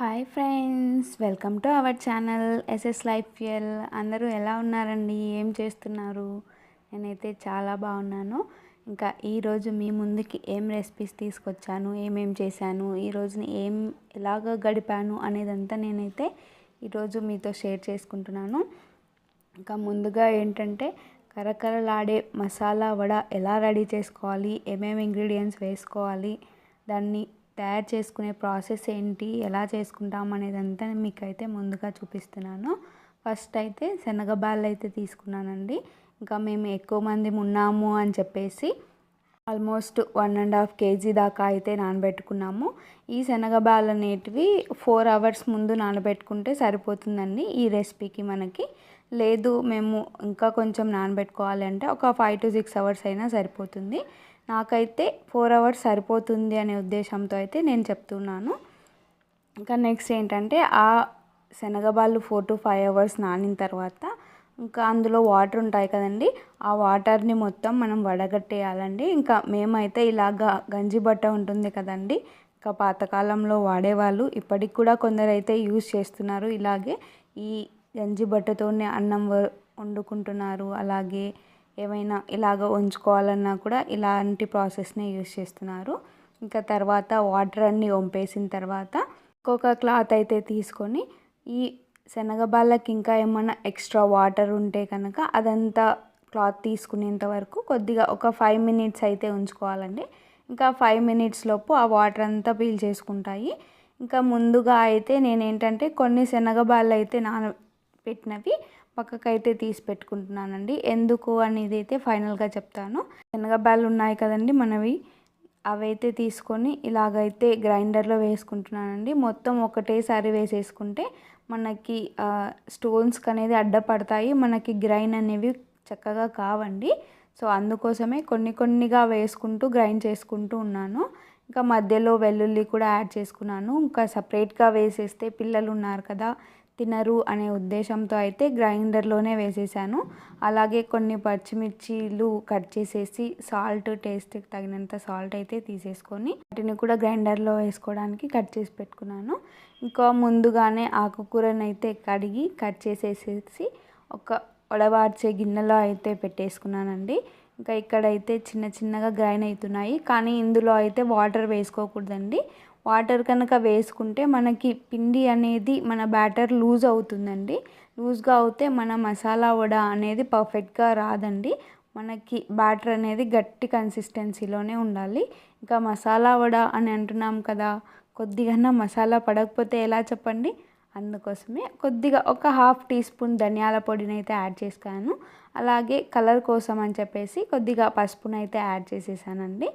Hi friends welcome to our channel SS life L అందరూ ఎలా ఉన్నారండి? ఏం చేస్తున్నారు? నేనైతే చాలా బాగున్నాను. ఇంకా ఈరోజు మీ ముందుకి ఏం రెసిపీస్ తీసుకొచ్చాను? ఏమేం చేశాను? ఈ రోజుని ఏం ఎలాగ గడిపాను అనేదంతా నేనైతే ఈరోజు మీతో షేర్ చేసుకుంటున్నాను. ఇంకా ముందుగా ఏంటంటే కరకరలాడే మసాలా వడ ఎలా రెడీ చేసుకోవాలి? ఏమేమి ఇంగ్రీడియంట్స్ వేసుకోవాలి? దాన్ని తయారు చేసుకునే ప్రాసెస్ ఏంటి? ఎలా చేసుకుంటాం అనేదంతా మీకైతే ముందుగా చూపిస్తున్నాను. ఫస్ట్ అయితే శనగబాళ్ళు అయితే తీసుకున్నానండి. ఇంకా మేము ఎక్కువ మంది ఉన్నాము అని చెప్పేసి almost one and half kg దాకా అయితే నానబెట్టుకున్నాము. ఈ శనగబాళ్ళు అనేటివి ఫోర్ అవర్స్ ముందు నానబెట్టుకుంటే సరిపోతుందండి ఈ రెసిపీకి మనకి. లేదు మేము ఇంకా కొంచెం నానబెట్టుకోవాలి అంటే ఒక ఫైవ్ టు సిక్స్ అవర్స్ అయినా సరిపోతుంది. నాకైతే ఫోర్ అవర్స్ సరిపోతుంది అనే ఉద్దేశంతో అయితే నేను చెప్తున్నాను. ఇంకా నెక్స్ట్ ఏంటంటే ఆ శనగబాళ్ళు ఫోర్ టు ఫైవ్ అవర్స్ నానిన తర్వాత ఇంకా అందులో వాటర్ ఉంటాయి కదండి ఆ వాటర్ని మొత్తం మనం వడగట్టేయాలండి. ఇంకా మేమైతే ఇలాగా గంజి బట్ట ఉంటుంది కదండి ఇంకా పాతకాలంలో వాడేవాళ్ళు ఇప్పటికి కూడా కొందరైతే యూజ్ చేస్తున్నారు. ఇలాగే ఈ గంజి బట్టతోనే అన్నం వండుకుంటున్నారు. అలాగే ఏమైనా ఇలాగ ఉంచుకోవాలన్నా కూడా ఇలాంటి ప్రాసెస్ని యూజ్ చేస్తున్నారు. ఇంకా తర్వాత వాటర్ అన్ని వంపేసిన తర్వాత ఇంకొక క్లాత్ అయితే తీసుకొని ఈ శనగబాళ్ళకి ఇంకా ఏమైనా ఎక్స్ట్రా వాటర్ ఉంటే కనుక అదంతా క్లాత్ తీసుకునేంత వరకు కొద్దిగా ఒక ఫైవ్ మినిట్స్ అయితే ఉంచుకోవాలండి. ఇంకా ఫైవ్ మినిట్స్ లోపు ఆ వాటర్ అంతా పీల్ చేసుకుంటాయి. ఇంకా ముందుగా అయితే నేను ఏంటంటే కొన్ని శనగబాళ్ళు అయితే నానబెట్టినవి పక్కకైతే తీసి పెట్టుకుంటున్నానండి. ఎందుకు అనేది అయితే ఫైనల్గా చెప్తాను. శనగబ్యాలు ఉన్నాయి కదండి మనవి. అవైతే తీసుకొని ఇలాగైతే గ్రైండర్లో వేసుకుంటున్నానండి. మొత్తం ఒకటేసారి వేసేసుకుంటే మనకి స్టోన్స్కి అనేది అడ్డపడతాయి. మనకి గ్రైండ్ అనేవి చక్కగా కావండి. సో అందుకోసమే కొన్ని కొన్నిగా వేసుకుంటూ గ్రైండ్ చేసుకుంటూ ఉన్నాను. ఇంకా మధ్యలో వెల్లుల్లి కూడా యాడ్ చేసుకున్నాను. ఇంకా సపరేట్గా వేసేస్తే పిల్లలు ఉన్నారు కదా తినరు అనే ఉద్దేశంతో అయితే గ్రైండర్లోనే వేసేసాను. అలాగే కొన్ని పచ్చిమిర్చీలు కట్ చేసేసి సాల్ట్ టేస్ట్కి తగినంత సాల్ట్ అయితే తీసేసుకొని వాటిని కూడా గ్రైండర్లో వేసుకోవడానికి కట్ చేసి పెట్టుకున్నాను. ఇంకా ముందుగానే ఆకుకూరని అయితే కడిగి కట్ చేసేసేసి ఒక వడవార్చే గిన్నెలో అయితే పెట్టేసుకున్నానండి. ఇంకా ఇక్కడైతే చిన్న చిన్నగా గ్రైండ్ అవుతున్నాయి. కానీ ఇందులో అయితే వాటర్ వేసుకోకూడదండి. వాటర్ కనుక వేసుకుంటే మనకి పిండి అనేది మన బ్యాటర్ లూజ్ అవుతుందండి. లూజ్గా అవుతే మన మసాలా వడ అనేది పర్ఫెక్ట్గా రాదండి. మనకి బ్యాటర్ అనేది గట్టి కన్సిస్టెన్సీలోనే ఉండాలి. ఇంకా మసాలా వడ అని అంటున్నాం కదా కొద్దిగా మసాలా పడకపోతే ఎలా చెప్పండి? అందుకోసమే కొద్దిగా ఒక హాఫ్ టీ స్పూన్ ధనియాల పొడిని అయితే యాడ్ చేశాను. అలాగే కలర్ కోసం అని చెప్పేసి కొద్దిగా పసుపునైతే యాడ్ చేసేసానండి.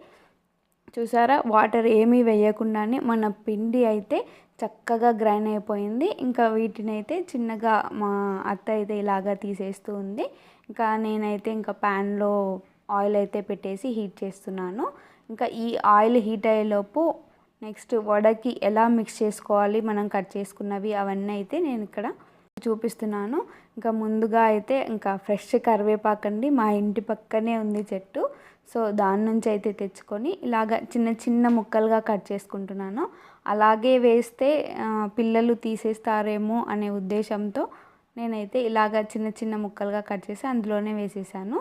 చూసారా? వాటర్ ఏమీ వేయకుండానే మన పిండి అయితే చక్కగా గ్రైండ్ అయిపోయింది. ఇంకా వీటిని అయితే చిన్నగా మా అత్త అయితే ఇలాగా తీసేస్తూ ఉంది. ఇంకా నేనైతే ఇంకా ప్యాన్లో ఆయిల్ అయితే పెట్టేసి హీట్ చేస్తున్నాను. ఇంకా ఈ ఆయిల్ హీట్ అయ్యేలోపు నెక్స్ట్ వడకి ఎలా మిక్స్ చేసుకోవాలి మనం కట్ చేసుకున్నవి అవన్నీ అయితే నేను ఇక్కడ చూపిస్తున్నాను. ఇంకా ముందుగా అయితే ఇంకా ఫ్రెష్ కరివేపాకండి. మా ఇంటి పక్కనే ఉంది చెట్టు. సో దాని నుంచి అయితే తెచ్చుకొని ఇలాగ చిన్న చిన్న ముక్కలుగా కట్ చేసుకుంటున్నాను. అలాగే వేస్తే పిల్లలు తీసేస్తారేమో అనే ఉద్దేశంతో నేనైతే ఇలాగ చిన్న చిన్న ముక్కలుగా కట్ చేసి అందులోనే వేసేసాను.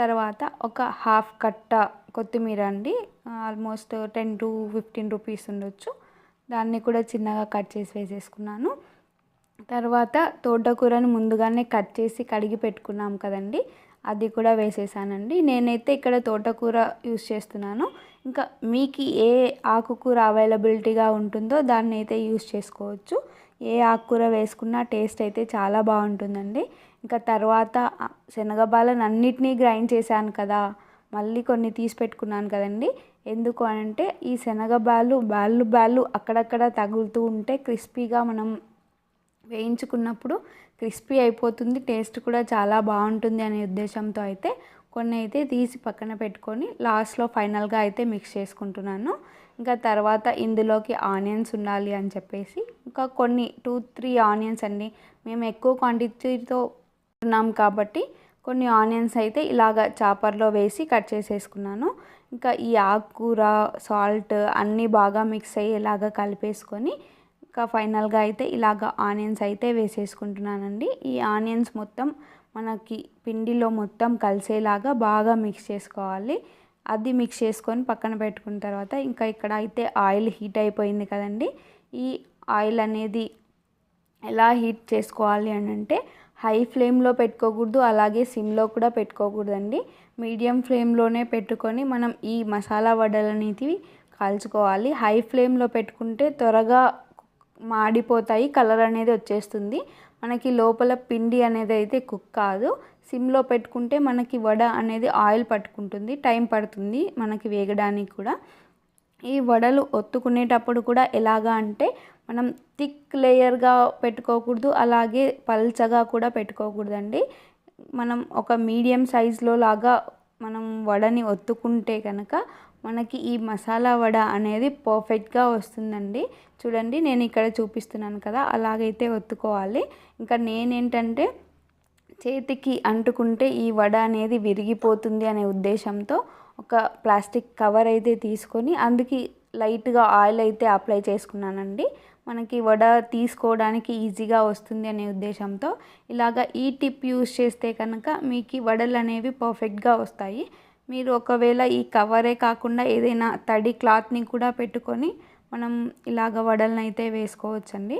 తర్వాత ఒక హాఫ్ కట్ట కొత్తిమీర అండి almost ten to fifteen rupees ఉండొచ్చు. దాన్ని కూడా చిన్నగా కట్ చేసి వేసేసుకున్నాను. తర్వాత తోటకూరని ముందుగానే కట్ చేసి కడిగి పెట్టుకున్నాం కదండి. అది కూడా వేసేసానండి. నేనైతే ఇక్కడ తోటకూర యూస్ చేస్తున్నాను. ఇంకా మీకు ఏ ఆకుకూర అవైలబిలిటీగా ఉంటుందో దాన్ని అయితే యూస్ చేసుకోవచ్చు. ఏ ఆకుకూర వేసుకున్నా టేస్ట్ అయితే చాలా బాగుంటుందండి. ఇంకా తర్వాత శనగబాలను అన్నిటినీ గ్రైండ్ చేశాను కదా మళ్ళీ కొన్ని తీసి పెట్టుకున్నాను కదండి. ఎందుకు అంటే ఈ శనగబాలు బాళ్ళు బాళ్ళు అక్కడక్కడ తగులుతూ ఉంటే క్రిస్పీగా మనం వేయించుకున్నప్పుడు క్రిస్పీ అయిపోతుంది టేస్ట్ కూడా చాలా బాగుంటుంది అనే ఉద్దేశంతో అయితే కొన్ని అయితే తీసి పక్కన పెట్టుకొని లాస్ట్లో ఫైనల్గా అయితే మిక్స్ చేసుకుంటున్నాను. ఇంకా తర్వాత ఇందులోకి ఆనియన్స్ ఉండాలి అని చెప్పేసి ఇంకా కొన్ని టూ త్రీ ఆనియన్స్ అండి. మేము ఎక్కువ క్వాంటిటీతో ఉన్నాం కాబట్టి కొన్ని ఆనియన్స్ అయితే ఇలాగ చాపర్లో వేసి కట్ చేసేసుకున్నాను. ఇంకా ఈ ఆకుకూర సాల్ట్ అన్నీ బాగా మిక్స్ అయ్యేలాగా కలిపేసుకొని ఇంకా ఫైనల్గా అయితే ఇలాగ ఆనియన్స్ అయితే వేసేసుకుంటున్నానండి. ఈ ఆనియన్స్ మొత్తం మనకి పిండిలో మొత్తం కలిసేలాగా బాగా మిక్స్ చేసుకోవాలి. అది మిక్స్ చేసుకొని పక్కన పెట్టుకున్న తర్వాత ఇంకా ఇక్కడ అయితే ఆయిల్ హీట్ అయిపోయింది కదండి. ఈ ఆయిల్ అనేది ఎలా హీట్ చేసుకోవాలి అని అంటే హై ఫ్లేమ్లో పెట్టుకోకూడదు అలాగే సిమ్లో కూడా పెట్టుకోకూడదండి. మీడియం ఫ్లేమ్లోనే పెట్టుకొని మనం ఈ మసాలా వడలు అనేటివి కాల్చుకోవాలి. హై ఫ్లేమ్లో పెట్టుకుంటే త్వరగా మాడిపోతాయి కలర్ అనేది వచ్చేస్తుంది. మనకి లోపల పిండి అనేది అయితే కుక్ కాదు. సిమ్లో పెట్టుకుంటే మనకి వడ అనేది ఆయిల్ పట్టుకుంటుంది టైం పడుతుంది మనకి వేగడానికి కూడా. ఈ వడలు ఒత్తుకునేటప్పుడు కూడా ఎలాగా అంటే మనం థిక్ లేయర్గా పెట్టుకోకూడదు అలాగే పల్చగా కూడా పెట్టుకోకూడదండి. మనం ఒక మీడియం సైజులో లాగా మనం వడని ఒత్తుకుంటే కనుక మనకి ఈ మసాలా వడ అనేది పర్ఫెక్ట్గా వస్తుందండి. చూడండి నేను ఇక్కడ చూపిస్తున్నాను కదా అలాగైతే ఒత్తుకోవాలి. ఇంకా నేనేంటంటే చేతికి అంటుకుంటే ఈ వడ అనేది విరిగిపోతుంది అనే ఉద్దేశంతో ఒక ప్లాస్టిక్ కవర్ అయితే తీసుకొని అందుకే లైట్గా ఆయిల్ అయితే అప్లై చేసుకున్నానండి. మనకి వడ తీసుకోవడానికి ఈజీగా వస్తుంది అనే ఉద్దేశంతో ఇలాగ ఈ టిప్ యూస్ చేస్తే కనుక మీకు వడలు అనేవి పర్ఫెక్ట్గా వస్తాయి. మీరు ఒకవేళ ఈ కవరే కాకుండా ఏదైనా తడి క్లాత్ని కూడా పెట్టుకొని మనం ఇలాగ వడలను అయితే వేసుకోవచ్చండి.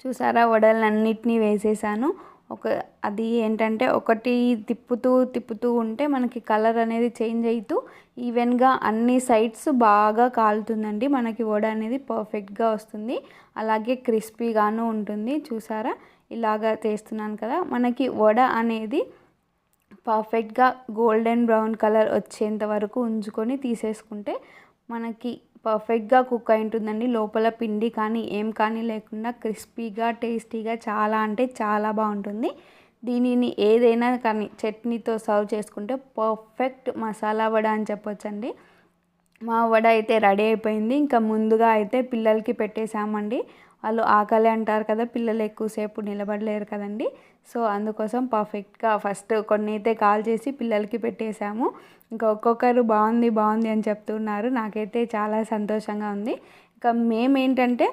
చూసారా? వడలన్నిటినీ వేసేసాను. ఒక అది ఏంటంటే ఒకటి తిప్పుతూ తిప్పుతూ ఉంటే మనకి కలర్ అనేది చేంజ్ అవుతూ ఈవెన్గా అన్ని సైడ్స్ బాగా కాలుతుందండి. మనకి వడ అనేది పర్ఫెక్ట్గా వస్తుంది. అలాగే క్రిస్పీగాను ఉంటుంది. చూసారా? ఇలాగా చేస్తున్నాను కదా? మనకి వడ అనేది పర్ఫెక్ట్గా గోల్డెన్ బ్రౌన్ కలర్ వచ్చేంత వరకు ఉంచుకొని తీసేసుకుంటే మనకి పర్ఫెక్ట్గా కుక్ అయి ఉంటుందండి లోపల పిండి కానీ ఏం కానీ లేకుండా క్రిస్పీగా టేస్టీగా చాలా అంటే చాలా బాగుంటుంది. దీనిని ఏదైనా కానీ చట్నీతో సర్వ్ చేసుకుంటే పర్ఫెక్ట్ మసాలా వడ అని చెప్పొచ్చండి. మా వడ అయితే రెడీ అయిపోయింది. ఇంకా ముందుగా అయితే పిల్లలకి పెట్టేశామండి. వాళ్ళు ఆకలి అంటారు కదా పిల్లలు ఎక్కువసేపు నిలబడలేరు కదండి. సో అందుకోసం పర్ఫెక్ట్గా ఫస్ట్ కొన్ని అయితే కాల్ చేసి పిల్లలకి పెట్టేశాము. ఇంకా ఒక్కొక్కరు బాగుంది బాగుంది అని చెప్తున్నారు. నాకైతే చాలా సంతోషంగా ఉంది. ఇంకా మేమేంటంటే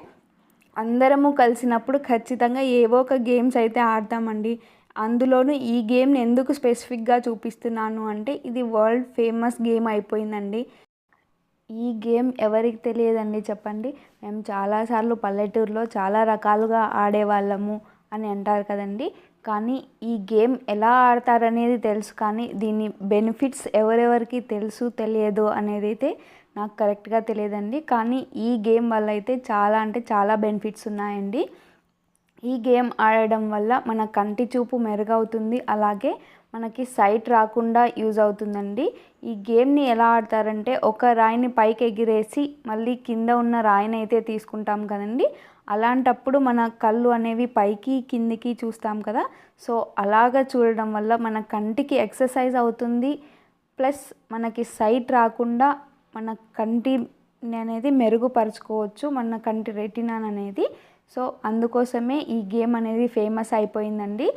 అందరము కలిసినప్పుడు ఖచ్చితంగా ఏవో ఒక గేమ్స్ అయితే ఆడతామండి. అందులోనూ ఈ గేమ్ని ఎందుకు స్పెసిఫిక్గా చూపిస్తున్నాను అంటే ఇది వరల్డ్ ఫేమస్ గేమ్ అయిపోయిందండి. ఈ గేమ్ ఎవరికి తెలియదండి చెప్పండి. మేము చాలాసార్లు పల్లెటూరులో చాలా రకాలుగా ఆడేవాళ్ళము. అని అంటారు కదండి. కానీ ఈ గేమ్ ఎలా ఆడతారనేది తెలుసు. కానీ దీని బెనిఫిట్స్ ఎవరెవరికి తెలుసు తెలియదు అనేది అయితే నాకు కరెక్ట్గా తెలియదండి. కానీ ఈ గేమ్ వల్ల అయితే చాలా అంటే చాలా బెనిఫిట్స్ ఉన్నాయండి. ఈ గేమ్ ఆడడం వల్ల మన కంటి చూపు మెరుగవుతుంది. అలాగే మనకి సైట్ రాకుండా యూజ్ అవుతుందండి. ఈ గేమ్ని ఎలా ఆడతారంటే ఒక రాయిని పైకి ఎగిరేసి మళ్ళీ కింద ఉన్న రాయిని అయితే తీసుకుంటాం కదండి. అలాంటప్పుడు మన కళ్ళు అనేవి పైకి కిందికి చూస్తాం కదా. సో అలాగ చూడడం వల్ల మన కంటికి ఎక్సర్సైజ్ అవుతుంది. ప్లస్ మనకి సైట్ రాకుండా మన కంటి అనేది మెరుగుపరుచుకోవచ్చు మన కంటి రెటినా అనేది. సో అందుకోసమే ఈ గేమ్ అనేది ఫేమస్ అయిపోయిందండి.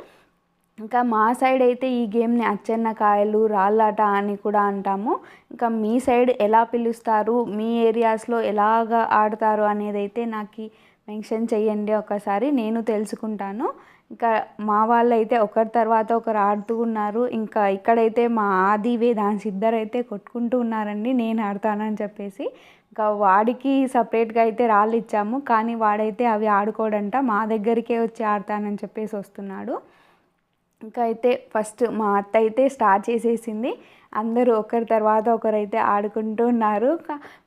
ఇంకా మా సైడ్ అయితే ఈ గేమ్ని అచ్చెన్నకాయలు రాళ్ళాట అని కూడా అంటాము. ఇంకా మీ సైడ్ ఎలా పిలుస్తారు? మీ ఏరియాస్లో ఎలాగ ఆడతారు అనేది అయితే నాకు మెన్షన్ చేయండి ఒకసారి నేను తెలుసుకుంటాను. ఇంకా మా వాళ్ళు అయితే ఒకరి తర్వాత ఒకరు ఆడుతూ ఉన్నారు. ఇంకా ఇక్కడైతే మా ఆది వేదాంశ్ ఇద్దరు అయితే కొట్టుకుంటూ ఉన్నారండి నేను ఆడతానని చెప్పేసి. ఇంకా వాడికి సపరేట్గా అయితే రాళ్ళు ఇచ్చాము కానీ వాడైతే అవి ఆడుకోడంట మా దగ్గరికే వచ్చి ఆడతానని చెప్పేసి వస్తున్నాడు. ఇంకా అయితే ఫస్ట్ మా అత్త అయితే స్టార్ట్ చేసేసింది. అందరూ ఒకరి తర్వాత ఒకరైతే ఆడుకుంటూ ఉన్నారు.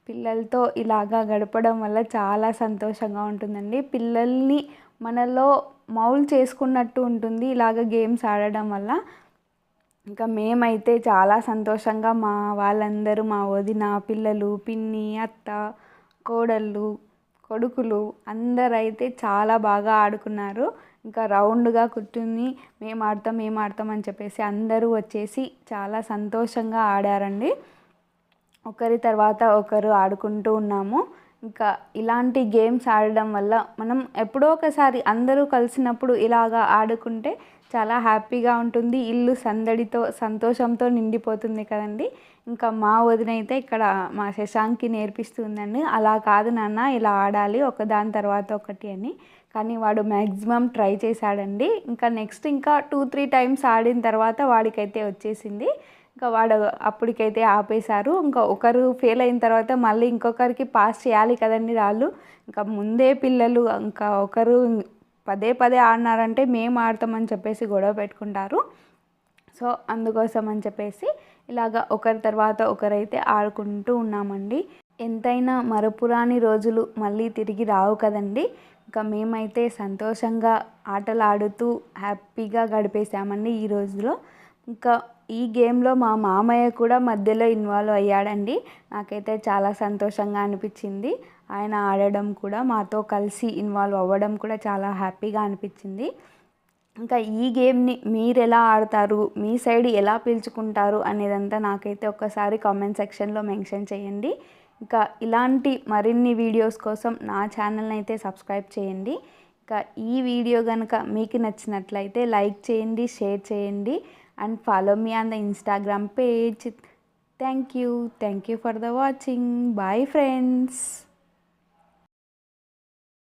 పిల్లలతో ఇలాగా గడపడం వల్ల చాలా సంతోషంగా ఉంటుందండి. పిల్లల్ని మనలో మౌల్ చేసుకున్నట్టు ఉంటుంది ఇలాగ గేమ్స్ ఆడడం వల్ల. ఇంకా మేమైతే చాలా సంతోషంగా మా వాళ్ళందరూ మా వదిన పిల్లలు పిన్ని అత్త కోడళ్ళు కొడుకులు అందరైతే చాలా బాగా ఆడుకున్నారు. ఇంకా రౌండ్గా కూర్చుని మేము ఆడతాం మేము ఆడతాం అని చెప్పేసి అందరూ వచ్చేసి చాలా సంతోషంగా ఆడారండి. ఒకరి తర్వాత ఒకరు ఆడుకుంటూ ఉన్నాము. ఇంకా ఇలాంటి గేమ్స్ ఆడడం వల్ల మనం ఎప్పుడో ఒకసారి అందరూ కలిసినప్పుడు ఇలాగా ఆడుకుంటే చాలా హ్యాపీగా ఉంటుంది. ఇల్లు సందడితో సంతోషంతో నిండిపోతుంది కదండి. ఇంకా మా వదిన అయితే ఇక్కడ మా శశాంక్కి నేర్పిస్తుందండి అలా కాదు నాన్న ఇలా ఆడాలి ఒకదాని తర్వాత ఒకటి అని. కానీ వాడు మ్యాక్సిమం ట్రై చేశాడండి. ఇంకా నెక్స్ట్ ఇంకా టూ త్రీ టైమ్స్ ఆడిన తర్వాత వాడికైతే వచ్చేసింది. ఇంకా వాడు అప్పటికైతే ఆపేశారు. ఇంకా ఒకరు ఫెయిల్ అయిన తర్వాత మళ్ళీ ఇంకొకరికి పాస్ చేయాలి కదండి వాళ్ళు ఇంకా ముందే పిల్లలు ఇంకా ఒకరు పదే పదే ఆడినారంటే మేము ఆడతామని చెప్పేసి గొడవ పెట్టుకుంటారు. సో అందుకోసం అని చెప్పేసి ఇలాగ ఒకరి తర్వాత ఒకరైతే ఆడుకుంటూ ఉన్నామండి. ఎంతైనా మరపురాని రోజులు మళ్ళీ తిరిగి రావు కదండి. ఇంకా మేమైతే సంతోషంగా ఆటలు ఆడుతూ హ్యాపీగా గడిపేసామండి ఈ రోజులో. ఇంకా ఈ గేమ్లో మా మామయ్య కూడా మధ్యలో ఇన్వాల్వ్ అయ్యాడండి. నాకైతే చాలా సంతోషంగా అనిపించింది. ఆయన ఆడడం కూడా మాతో కలిసి ఇన్వాల్వ్ అవ్వడం కూడా చాలా హ్యాపీగా అనిపించింది. ఇంకా ఈ గేమ్ని మీరు ఎలా ఆడతారు మీ సైడ్ ఎలా పీల్చుకుంటారు అనేదంతా నాకైతే ఒక్కసారి కామెంట్ సెక్షన్లో మెన్షన్ చేయండి. ఇంకా ఇలాంటి మరిన్ని వీడియోస్ కోసం నా ఛానల్ని అయితే సబ్స్క్రైబ్ చేయండి. ఇంకా ఈ వీడియో కనుక మీకు నచ్చినట్లయితే లైక్ చేయండి షేర్ చేయండి and follow me on the Instagram page. Thank you. Thank you for the watching. Bye friends.